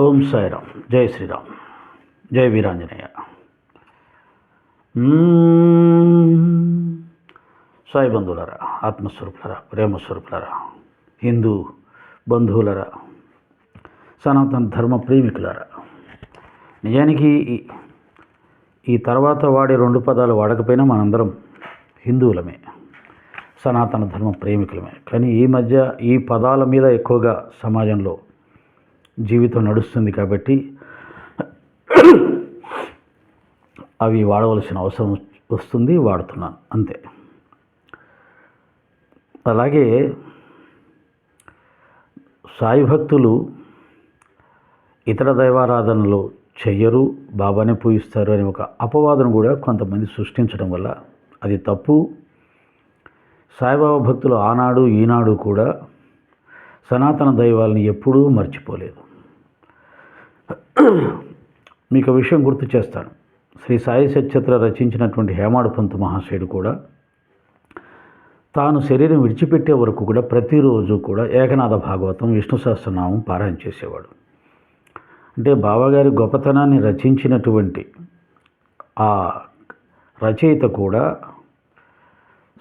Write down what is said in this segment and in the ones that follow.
ఓం సాయిరామ్. జై శ్రీరామ్. జై వీరాంజనేయ. సాయి బంధువులరా ఆత్మస్వరూపులరా ప్రేమస్వరూపులరా హిందూ బంధువులరా సనాతన ధర్మ ప్రేమికులరా నిజానికి ఈ- ఈ తర్వాత వాడే రెండు పదాలు వాడకపోయినా మనందరం హిందువులమే సనాతన ధర్మ ప్రేమికులమే. కానీ ఈ మధ్య ఈ పదాల మీద ఎక్కువగా సమాజంలో జీవితం నడుస్తుంది కాబట్టి అవి వాడవలసిన అవసరం వస్తుంది వాడుతున్నాను అంతే. అలాగే సాయి భక్తులు ఇతర దైవారాధనలు చెయ్యరు బాబానే పూజిస్తారు అనే ఒక అపవాదం కూడా కొంతమంది సృష్టించడం వల్ల అది తప్పు. సాయిబాబా భక్తులు ఆనాడు ఈనాడు కూడా సనాతన దైవాలని ఎప్పుడూ మర్చిపోలేదు. మీకు విషయం గుర్తు చేస్తాను. శ్రీ సాయి సత్యత్ర రచించినటువంటి హేమాడు పంతు మహాశయుడు కూడా తాను శరీరం విడిచిపెట్టే వరకు కూడా ప్రతిరోజు కూడా ఏకనాథ భాగవతం విష్ణు సహస్రనామం పారాయణ చేసేవాడు. అంటే బాబాగారి గొప్పతనాన్ని రచించినటువంటి ఆ రచయిత కూడా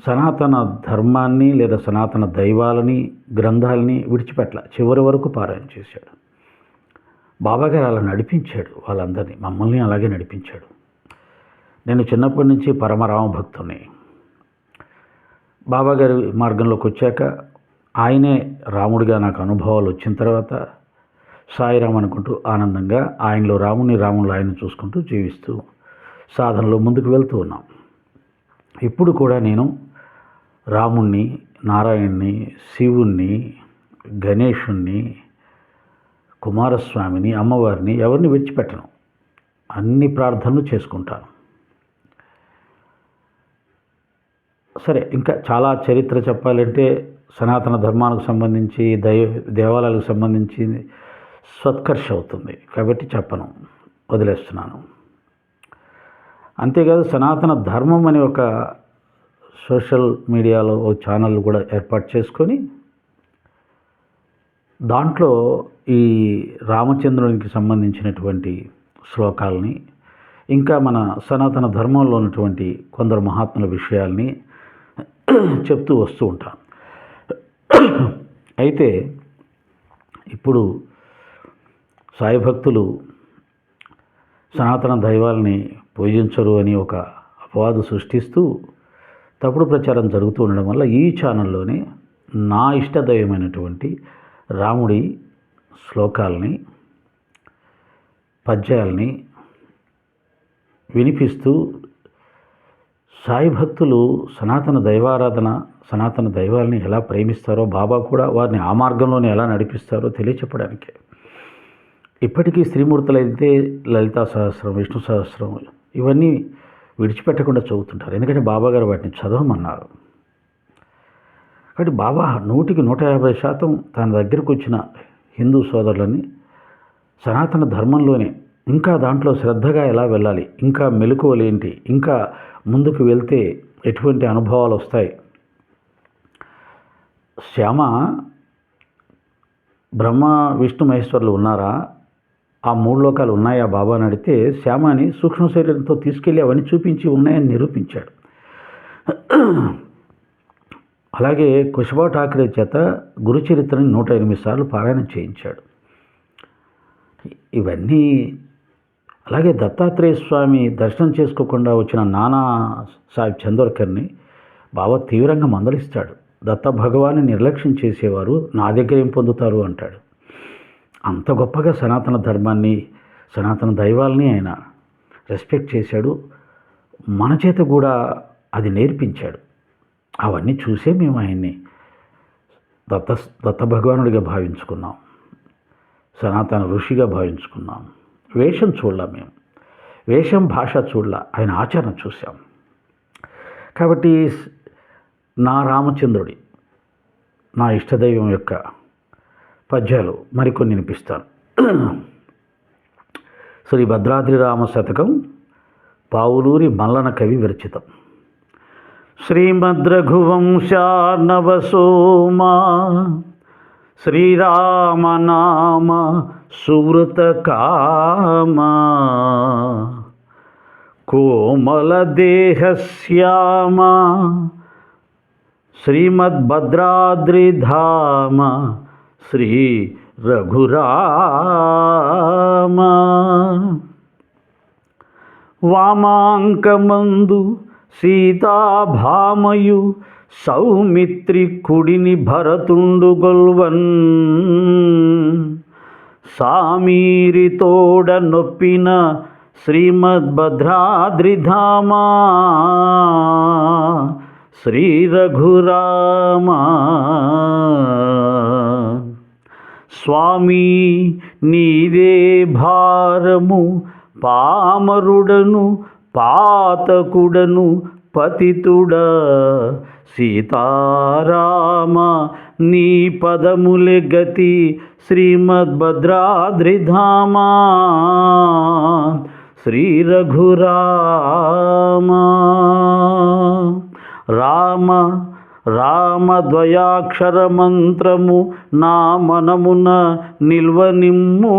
సనాతన ధర్మాన్ని లేదా సనాతన దైవాలని గ్రంథాలని విడిచిపెట్ల చివరి వరకు పారాయణ చేశాడు. బాబాగారు అలా నడిపించాడు వాళ్ళందరినీ మమ్మల్ని అలాగే నడిపించాడు. నేను చిన్నప్పటి నుంచి పరమరామ భక్తుని. బాబాగారి మార్గంలోకి వచ్చాక ఆయనే రాముడిగా నాకు అనుభవాలు వచ్చిన తర్వాత సాయిరామ్ అనుకుంటూ ఆనందంగా ఆయనలో రాముని రాములు ఆయన చూసుకుంటూ జీవిస్తూ సాధనలో ముందుకు వెళ్తూ ఉన్నాం. ఇప్పుడు కూడా నేను రాముణ్ణి నారాయణ్ణి శివుణ్ణి గణేషుణ్ణి కుమారస్వామిని అమ్మవారిని ఎవరిని విడిచిపెట్టను. అన్ని ప్రార్థనలు చేసుకుంటాను. సరే ఇంకా చాలా చరిత్ర చెప్పాలంటే సనాతన ధర్మానికి సంబంధించి దైవ దేవాలయాలకు సంబంధించి సత్కర్ష అవుతుంది. కాబట్టి చెప్పను వదిలేస్తున్నాను. అంతేకాదు సనాతన ధర్మం అనే ఒక సోషల్ మీడియాలో ఓ ఛానల్ కూడా ఏర్పాటు చేసుకొని దాంట్లో ఈ రామచంద్రునికి సంబంధించినటువంటి శ్లోకాలని ఇంకా మన సనాతన ధర్మంలో ఉన్నటువంటి కొందరు మహాత్ముల విషయాల్ని చెప్తూ వస్తూ ఉంటాను అయితే ఇప్పుడు సాయి భక్తులు సనాతన దైవాల్ని పూజించరు అని ఒక అపవాదు సృష్టిస్తూ తప్పుడు ప్రచారం జరుగుతూ ఉండడం వల్ల ఈ ఛానల్లోనే నా ఇష్టదైవమైనటువంటి రాముడి శ్లోకాల్ని పద్యాల్ని వినిపిస్తూ సాయి భక్తులు సనాతన దైవారాధన సనాతన దైవాల్ని ఎలా ప్రేమిస్తారో బాబా కూడా వారిని ఆ మార్గంలోనే ఎలా నడిపిస్తారో తెలియచెప్పడానికి. ఇప్పటికీ శ్రీమూర్తులైతే లలితా సహస్రం విష్ణు సహస్రం ఇవన్నీ విడిచిపెట్టకుండా చదువుతుంటారు. ఎందుకంటే బాబాగారు వాటిని చదవమన్నారు. కాబట్టి బాబా నూటికి నూట యాభై శాతం తన దగ్గరకు వచ్చిన హిందూ సోదరులని సనాతన ధర్మంలోనే ఇంకా దాంట్లో శ్రద్ధగా ఎలా వెళ్ళాలి ఇంకా మెలకువలేంటి ఇంకా ముందుకు వెళ్తే ఎటువంటి అనుభవాలు వస్తాయి? శ్యామ బ్రహ్మ విష్ణు మహేశ్వరులు ఉన్నారా? ఆ మూడు లోకాలు ఉన్నాయా బాబా అని అడిగితే శ్యామాని సూక్ష్మ శరీరంతో తీసుకెళ్ళి అవన్నీ చూపించి ఉన్నాయని నిరూపించాడు. అలాగే కుషబా ఠాకరే చేత గురుచరిత్రని నూట ఎనిమిది సార్లు పారాయణం చేయించాడు. ఇవన్నీ అలాగే దత్తాత్రేయ స్వామి దర్శనం చేసుకోకుండా వచ్చిన నానా సాహెబ్ చందోర్కర్ని బాబా తీవ్రంగా మందలిస్తాడు. దత్త భగవాన్ని నిర్లక్ష్యం చేసేవారు నా దగ్గర ఏం పొందుతారు? అంటాడు. అంత గొప్పగా సనాతన ధర్మాన్ని సనాతన దైవాల్ని ఆయన రెస్పెక్ట్ చేశాడు. మన చేత కూడా అది నేర్పించాడు. అవన్నీ చూసే మేము ఆయన్ని దత్త దత్త భగవానుడిగా భావించుకున్నాం. సనాతన ఋషిగా భావించుకున్నాం. వేషం చూడలా మేము. వేషం భాష చూడలా. ఆయన ఆచరణ చూసాం కాబట్టి నా రామచంద్రుడి నా ఇష్టదైవం యొక్క పద్యాలు మరికొన్ని వినిపిస్తాను. శ్రీ భద్రాద్రి రామ శతకం పావులూరి మల్లన కవి విరచితం. శ్రీమద్రఘువంశార్ణవసోమా శ్రీరామనామ సువృత కామ కోమల దేహశ్యామ శ్రీమద్భద్రాద్రిధామ శ్రీ రఘురామ. వామాంకమందు సీతాభామయు సౌమిత్రి కుడిని భరతుండు గొల్వన్. సామీరితోడ నొప్పిన శ్రీమద్భద్రాద్రిధామా శ్రీ రఘురామా స్వామి నీదే భారము పామరుడను పాతకుడను పతితుడ. సీతారామ నీ పదములే గతి శ్రీమద్భద్రాద్రిధామా. శ్రీ రఘురామా రామ రామద్వయాక్షర మంత్రము నా మనమున నిల్వనిమ్ము.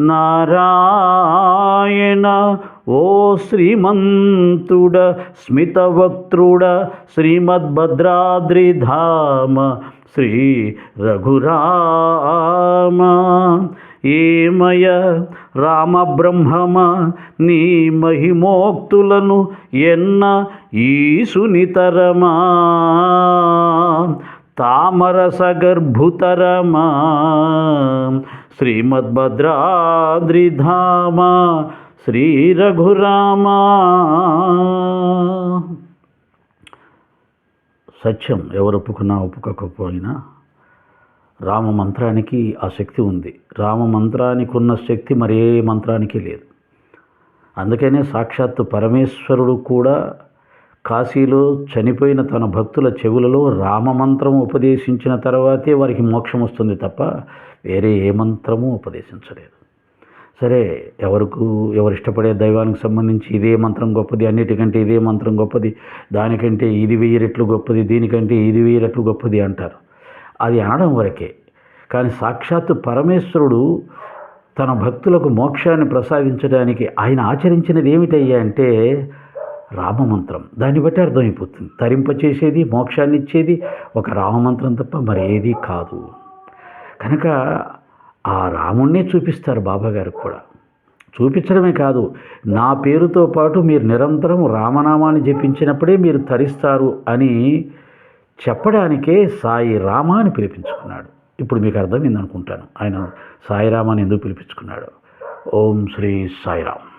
నారాయణ ఓ శ్రీమంతుడ స్మితవక్త్రుడ శ్రీమద్భద్రాద్రిధామ శ్రీ రఘురామ. ఏమయ రామబ్రహ్మమ? నీ మహిమోక్తులను ఎన్న ఈసునితరమా తామరసగర్భుతరమా శ్రీమద్భద్రాద్రిధామ శ్రీ రఘురామా సత్యం ఎవరు ఒప్పుకున్నా ఒప్పుకోకపోయినా రామ మంత్రానికి ఆ శక్తి ఉంది. రామ మంత్రానికి ఉన్న శక్తి మరే మంత్రానికి లేదు. అందుకనే సాక్షాత్తు పరమేశ్వరుడు కూడా కాశీలో చనిపోయిన తన భక్తుల చెవులలో రామమంత్రం ఉపదేశించిన తర్వాతే వారికి మోక్షం వస్తుంది తప్ప వేరే ఏ మంత్రము ఉపదేశించలేదు. సరే ఎవరికి ఎవరు ఇష్టపడే దైవానికి సంబంధించి ఇదే మంత్రం గొప్పది అన్నిటికంటే ఇదే మంత్రం గొప్పది దానికంటే ఇది వెయ్యి రెట్లు గొప్పది దీనికంటే ఇది వెయ్యి రెట్లు గొప్పది అంటారు. అది అనడం వరకే. కానీ సాక్షాత్తు పరమేశ్వరుడు తన భక్తులకు మోక్షాన్ని ప్రసాదించడానికి ఆయన ఆచరించినది ఏమిటయ్యా అంటే రామమంత్రం. దాన్ని బట్టి అర్థమైపోతుంది. తరింపచేసేది మోక్షాన్ని ఇచ్చేది ఒక రామమంత్రం తప్ప మరేది కాదు. కనుక ఆ రాముణ్ణే చూపిస్తారు బాబాగారు కూడా. చూపించడమే కాదు నా పేరుతో పాటు మీరు నిరంతరం రామనామాన్ని జపించినప్పుడే మీరు తరిస్తారు అని చెప్పడానికే సాయి రామ అని పిలిపించుకున్నాడు. ఇప్పుడు మీకు అర్థమైందనుకుంటాను. ఆయన సాయిరామ అని ఎందుకు పిలిపించుకున్నాడు? ఓం శ్రీ సాయిరామ్.